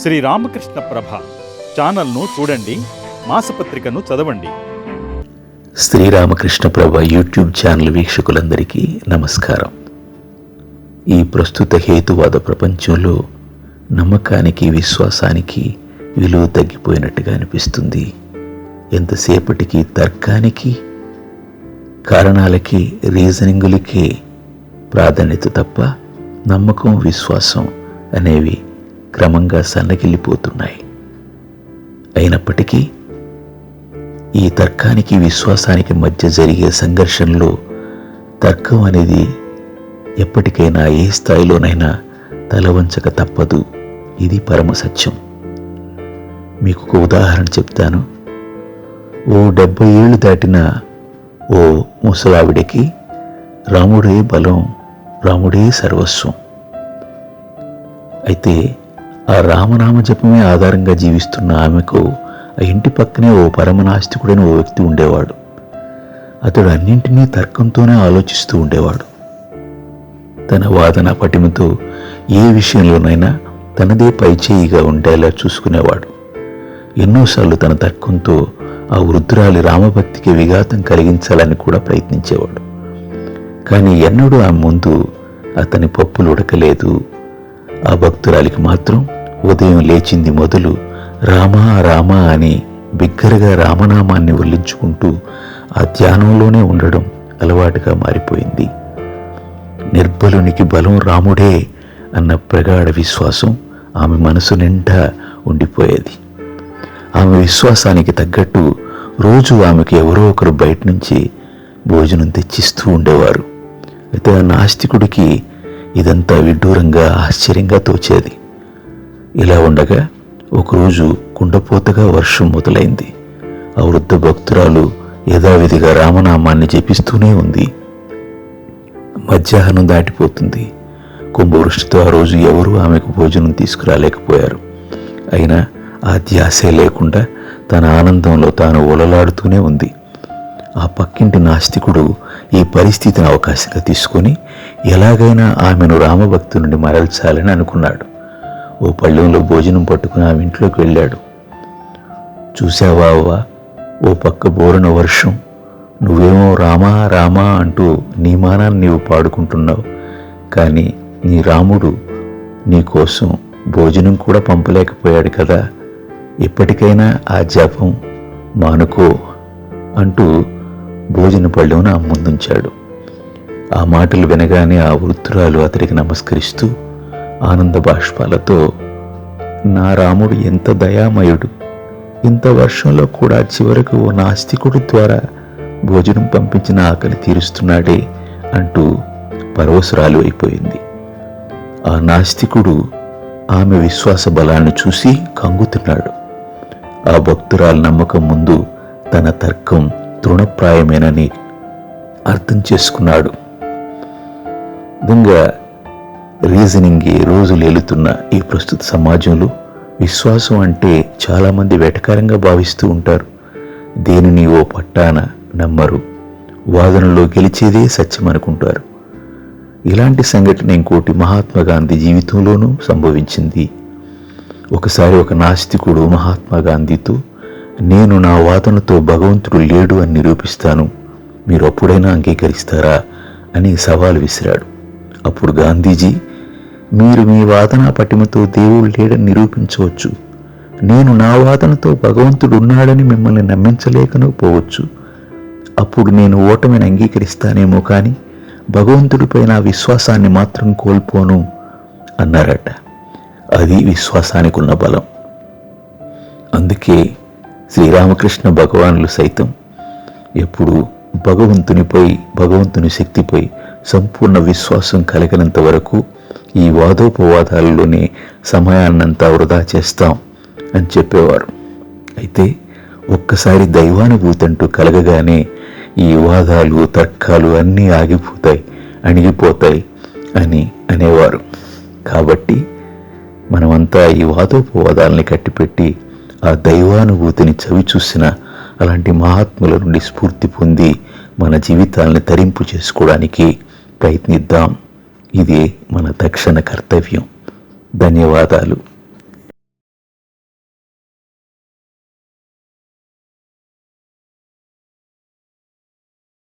శ్రీ రామకృష్ణ ప్రభ ఛానల్ను చూడండి మాసపత్రికను చదవండి. శ్రీరామకృష్ణ ప్రభ యూట్యూబ్ ఛానల్ వీక్షకులందరికీ నమస్కారం. ఈ ప్రస్తుత హేతువాద ప్రపంచంలో నమ్మకానికి విశ్వాసానికి విలువ తగ్గిపోయినట్టుగా అనిపిస్తుంది. ఎంతసేపటికి తర్కానికి కారణాలకి రీజనింగులకి ప్రాధాన్యత తప్ప నమ్మకం విశ్వాసం అనేవి క్రమంగా సన్నగిల్లిపోతున్నాయి. అయినప్పటికీ ఈ తర్కానికి విశ్వాసానికి మధ్య జరిగే సంఘర్షణలో తర్కం అనేది ఎప్పటికైనా ఏ స్థాయిలోనైనా తలవంచక తప్పదు. ఇది పరమ సత్యం. మీకు ఒక ఉదాహరణ చెప్తాను. ఓ డెబ్బై ఏళ్ళు దాటిన ఓ ముసలావిడికి రాముడే బలం రాముడే సర్వస్వం. అయితే ఆ రామనామ జపమే ఆధారంగా జీవిస్తున్న ఆమెకు ఆ ఇంటి పక్కనే ఓ పరమనాస్తికుడైన ఓ వ్యక్తి ఉండేవాడు. అతడు అన్నింటినీ తర్కంతోనే ఆలోచిస్తూ ఉండేవాడు. తన వాదన పటిమతో ఏ విషయంలోనైనా తనదే పైచేయిగా ఉండేలా చూసుకునేవాడు. ఎన్నోసార్లు తన తర్కంతో ఆ వృద్ధురాలి రామభక్తికి విఘాతం కలిగించాలని కూడా ప్రయత్నించేవాడు. కానీ ఎన్నడూ ఆ ముందు అతని పప్పులు ఉడకలేదు ఆ భక్తురాలికి మాత్రం ఉదయం లేచింది మొదలు రామా రామా అని బిగ్గరగా రామనామాన్ని ఒల్లించుకుంటూ ఆ ధ్యానంలోనే ఉండడం అలవాటుగా మారిపోయింది. నిర్బలునికి బలం రాముడే అన్న ప్రగాఢ విశ్వాసం ఆమె మనసు నిండా ఉండిపోయేది. ఆమె విశ్వాసానికి తగ్గట్టు రోజు ఆమెకు ఎవరో ఒకరు బయట నుంచి భోజనం తెచ్చిస్తూ ఉండేవారు. అయితే ఆ నాస్తికుడికి ఇదంతా విడ్డూరంగా ఆశ్చర్యంగా తోచేది. ఇలా ఉండగా ఒకరోజు కుండపోతగా వర్షం మొదలైంది. ఆ వృద్ధ భక్తురాలు యథావిధిగా రామనామాన్ని జపిస్తూనే ఉంది. మధ్యాహ్నం దాటిపోతుంది. కుంభవృష్టితో ఆ రోజు ఎవరూ ఆమెకు భోజనం తీసుకురాలేకపోయారు. అయినా ఆ ధ్యాసే లేకుండా తన ఆనందంలో తాను ఉలలాడుతూనే ఉంది. ఆ పక్కింటి నాస్తికుడు ఈ పరిస్థితిని అవకాశంగా తీసుకొని ఎలాగైనా ఆమెను రామభక్తు నుండి మరల్చాలని అనుకున్నాడు. ఓ పళ్ళెంలో భోజనం పట్టుకుని ఆమె ఇంట్లోకి వెళ్ళాడు. చూశావా అవ్వా ఓ పక్క బోరన వర్షం నువ్వేమో రామా రామా అంటూ నీ మానాన్ని నీవు పాడుకుంటున్నావు. కానీ నీ రాముడు నీ కోసం భోజనం కూడా పంపలేకపోయాడు కదా. ఇప్పటికైనా ఆ జపం మానుకో అంటూ భోజన పళ్ళెమును ఆ ముందుంచాడు ఆ మాటలు వినగానే ఆ వృద్ధురాలు అతడికి నమస్కరిస్తూ ఆనంద బాష్పాలతో నా రాముడు ఎంత దయామయుడు. ఇంత వర్షంలో కూడా చివరకు ఓ నాస్తికుడు ద్వారా భోజనం పంపించిన ఆకలి తీరుస్తున్నాడే అంటూ పరవశురాలు అయిపోయింది. ఆ నాస్తికుడు ఆమె విశ్వాస బలాన్ని చూసి కంగుతున్నాడు. ఆ భక్తురాల నమ్మకం ముందు తన తర్కం తృణప్రాయమేనని అర్థం చేసుకున్నాడు. దొంగ రీజనింగ్ రోజులు ఏలుతున్న ఈ ప్రస్తుత సమాజంలో విశ్వాసం అంటే చాలామంది వెటకారంగా భావిస్తూ ఉంటారు. దేనిని ఓ పట్టాన నమ్మరు. వాదనలో గెలిచేదే సత్యం అనుకుంటారు. ఇలాంటి సంఘటన ఇంకోటి మహాత్మా గాంధీ జీవితంలోనూ సంభవించింది. ఒకసారి ఒక నాస్తికుడు మహాత్మా గాంధీతో నేను నా వాదనతో భగవంతుడు లేడు అని నిరూపిస్తాను. మీరు అప్పుడైనా అంగీకరిస్తారా అని సవాల్ విసిరాడు. అప్పుడు గాంధీజీ మీరు మీ వాదన పటిమతో దేవుడు లేడని నిరూపించవచ్చు. నేను నా వాదనతో భగవంతుడు ఉన్నాడని మిమ్మల్ని నమ్మించలేకను పోవచ్చు. అప్పుడు నేను ఓటమిని అంగీకరిస్తానేమో కానీ భగవంతుడిపై నా విశ్వాసాన్ని మాత్రం కోల్పోను అన్నారట. అది విశ్వాసానికి ఉన్న బలం. అందుకే శ్రీరామకృష్ణ భగవానులు సైతం ఎప్పుడు భగవంతునిపై భగవంతుని శక్తిపై సంపూర్ణ విశ్వాసం కలిగినంత వరకు ఈ వాదోపవాదాలలోనే సమయాన్నంతా వృధా చేస్తాం అని చెప్పేవారు. అయితే ఒక్కసారి దైవానుభూతి అంటూ కలగగానే ఈ వాదాలు తర్కాలు అన్నీ ఆగిపోతాయి అణిగిపోతాయి అని అనేవారు. కాబట్టి మనమంతా ఈ వాదోపవాదాలని కట్టిపెట్టి ఆ దైవానుభూతిని చవి చూసిన అలాంటి మహాత్ముల నుండి స్ఫూర్తి పొంది మన జీవితాలను తరింపు చేసుకోవడానికి ప్రయత్నిద్దాం. ఇదే మన తక్షణ కర్తవ్యం. ధన్యవాదాలు.